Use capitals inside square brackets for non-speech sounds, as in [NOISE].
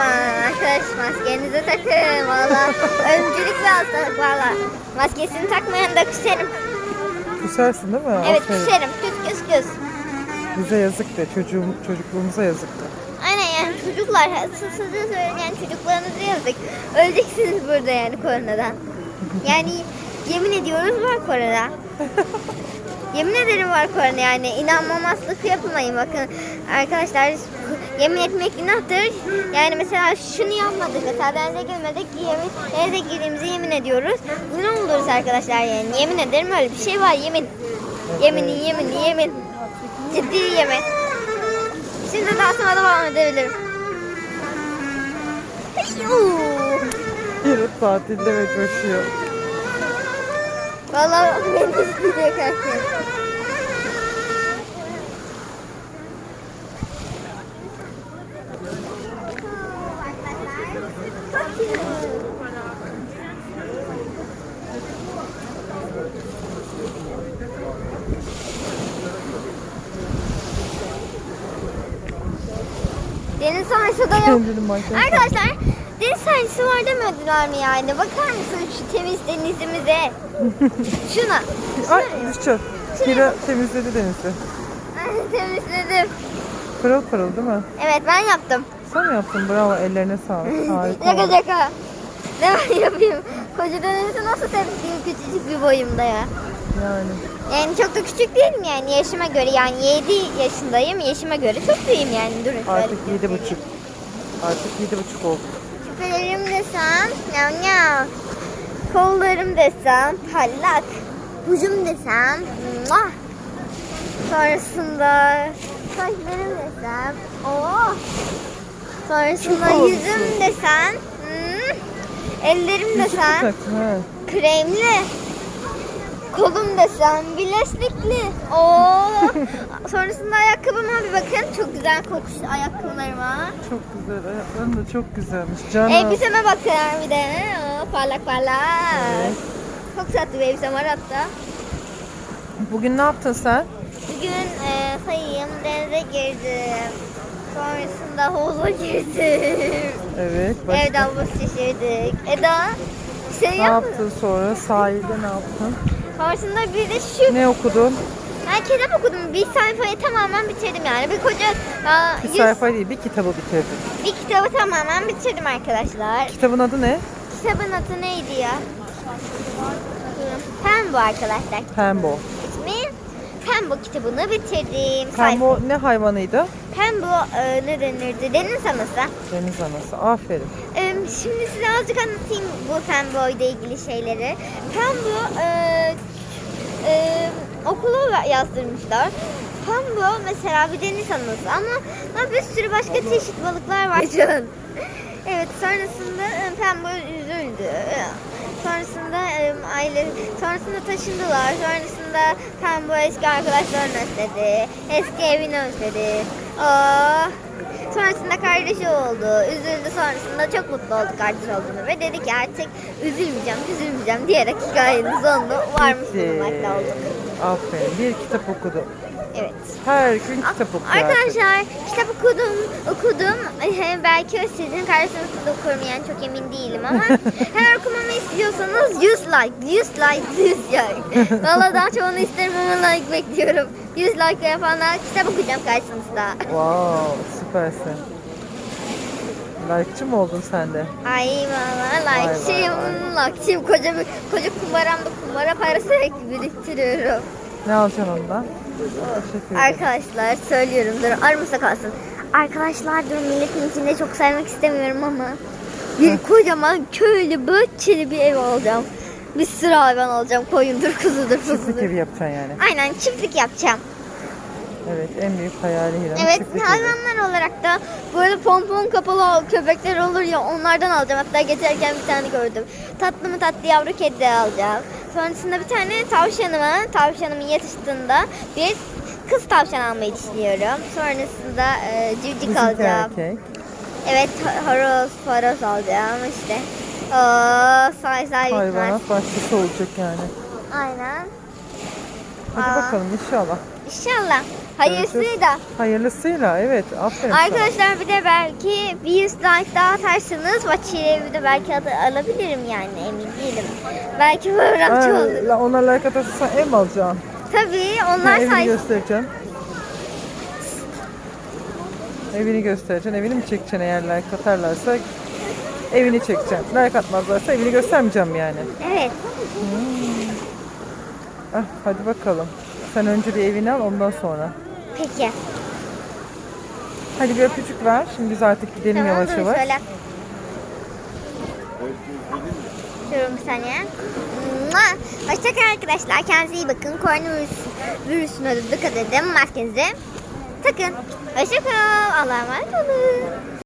aman arkadaş maskenizi takın valla. Öncülük bir hastalık valla. Maskesini takmayan da küserim. Küsersin değil mi? Evet Aferin. küserim. Küs küs küs. Bize yazık de çocuğum, çocukluğumuza yazık de. Aynen yani çocuklar sızı söyleyen çocuklarınızı yazık. Öleceksiniz burada yani koronadan. Yani yemin ediyoruz var korona. [LAUGHS] yemin ederim var korona yani inanmamazlık yapmayın bakın arkadaşlar yemin etmek günahtır. Yani mesela şunu yapmadık mesela denize girmedik yemin denize girdiğimizi yemin ediyoruz. Günah oluruz arkadaşlar yani yemin ederim öyle bir şey var yemin. Yemin yemin yemin. Ciddi yemin. Şimdi daha sonra devam edebilirim. Yine tatilde ve coşuyor. Vallahi beni isteyecek herkes. Deniz yok. Arkadaşlar deniz sahası var demediler mi yani? Bakar mısınız şu temiz denizimize? [LAUGHS] Şuna. Ay düşeceğiz. Hira temizledi denizi. Ay, [LAUGHS] Temizledim. Pırıl pırıl değil mi? Evet ben yaptım. Sen mi yaptın? Bravo. Ellerine sağlık. [LAUGHS] Harika. Şaka şaka. Ne ben yapayım? Koca denizi nasıl temizleyeyim küçücük bir boyumda ya? Yani. Yani çok da küçük değilim yani yaşıma göre yani 7 yaşındayım yaşıma göre çok büyüğüm yani durun. Artık yedi buçuk. Artık yedi buçuk oldu. Küpelerim desem yav yav. Kollarım desem parlak. Ucum desem muah. Sonrasında saçlarım desem oh. Sonrasında yüzüm desen hmm. Ellerim ha? kremli. Kolum desem bilezikli. Oo. [LAUGHS] Sonrasında ayakkabıma bir bakın. Çok güzel kokuştu ayakkabılarıma. Çok güzel. Ayakların da çok güzelmiş. Canım. Elbiseme bakın bir de. Oo, parlak parlak. Evet. Çok tatlı bir elbisem var hatta. Bugün ne yaptın sen? Bugün e, sayayım denize girdim. Sonrasında havuza girdim. Evet. Başka? Evde havuz şişirdik. Eda şey Ne yaptın sonra? Sahilde ne yaptın? Sonrasında bir de şu. Ne okudun? Ben kitap okudum. Bir sayfayı tamamen bitirdim yani. Bir koca aa, Bir yüz- sayfa değil, bir kitabı bitirdin. bir kitabı tamamen bitirdim arkadaşlar. Kitabın adı ne? Kitabın adı neydi ya? Pembo arkadaşlar. Pembo. İsmi Pembo kitabını bitirdim. Sayfa. Pembo ne hayvanıydı? Pembo e, ne denirdi? Deniz anası. Deniz anası. Aferin. E, şimdi size azıcık anlatayım bu Pembo ile ilgili şeyleri. Pembo e, e, okula yazdırmışlar. Pembo mesela bir deniz anası ama, ama bir sürü başka çeşit balıklar var an. Evet sonrasında Pembo üzüldü. Sonrasında e, aile sonrasında taşındılar. Sonrasında Pembo eski arkadaşlarını özledi. Eski evini özledi. Aa, sonrasında kardeşi oldu. Üzüldü sonrasında çok mutlu oldu kardeş olduğunu ve dedi ki artık üzülmeyeceğim, üzülmeyeceğim diyerek hikayenin sonunu varmış Bitti. bulunmakta olduk. Aferin. Bir kitap okudu. Evet. Her gün kitap okuyor artık. Arkadaşlar kitap okudum, okudum. [LAUGHS] Belki sizin karşınızda okurum yani çok emin değilim ama [LAUGHS] eğer okumamı istiyorsanız 100 like, 100 like, 100 like. [LAUGHS] Valla daha çoğunu isterim ama like bekliyorum. 100 like yapanlar kitap okuyacağım karşınızda. Wow, süpersin. Like'çı mı oldun sen de? Ay valla like'çıyım, like'çıyım. Koca, koca kumbaramda kumbara parası biriktiriyorum. Ne alacaksın ondan? Arkadaşlar söylüyorum dur aramızda kalsın. Arkadaşlar dur milletin içinde çok saymak istemiyorum ama bir kocaman köylü bahçeli bir ev alacağım. Bir sürü hayvan alacağım. Koyundur, kuzudur, Çiftlik kuzudur. evi yapacaksın yani. Aynen çiftlik yapacağım. Evet, en büyük hayali Hira'nın Evet çiftlik hayvanlar olarak da böyle pompon kapalı köpekler olur ya onlardan alacağım. Hatta geçerken bir tane gördüm. Tatlı mı tatlı yavru kedi de alacağım. Sonrasında bir tane tavşanımı, tavşanımın yatıştığında bir kız tavşan almayı düşünüyorum. Sonrasında e, civcik Bizimki alacağım. erkek. Evet horoz, horoz alacağım işte. Oo, say say bitmez. Hayvanat bahçesi olacak yani. Aynen. Hadi Aa. bakalım inşallah. İnşallah. Hayırlısıyla. Hayırlısıyla evet. Aferin sana. Arkadaşlar bir de belki bir 100 like daha atarsanız Vaçi'yle de belki adı alabilirim yani emin değilim. Belki programcı olur. onlar like atarsa sen ev mi alacaksın? Tabii onlar evini sayesinde. göstereceksin. Evini göstereceksin. Evini mi çekeceksin eğer like atarlarsa? Evini çekeceksin. Like atmazlarsa evini göstermeyeceğim yani. Evet. Ah, hadi bakalım. Sen önce bir evini al ondan sonra. Peki. Hadi bir öpücük ver. Şimdi biz artık gidelim Tamam yavaş dur yavaş. şöyle. Durun bir saniye. Mua! Hoşçakalın arkadaşlar. Kendinize iyi bakın. Koronavirüs virüsüne dikkat edin. Maskenizi takın. Hoşçakalın. Allah'a emanet olun.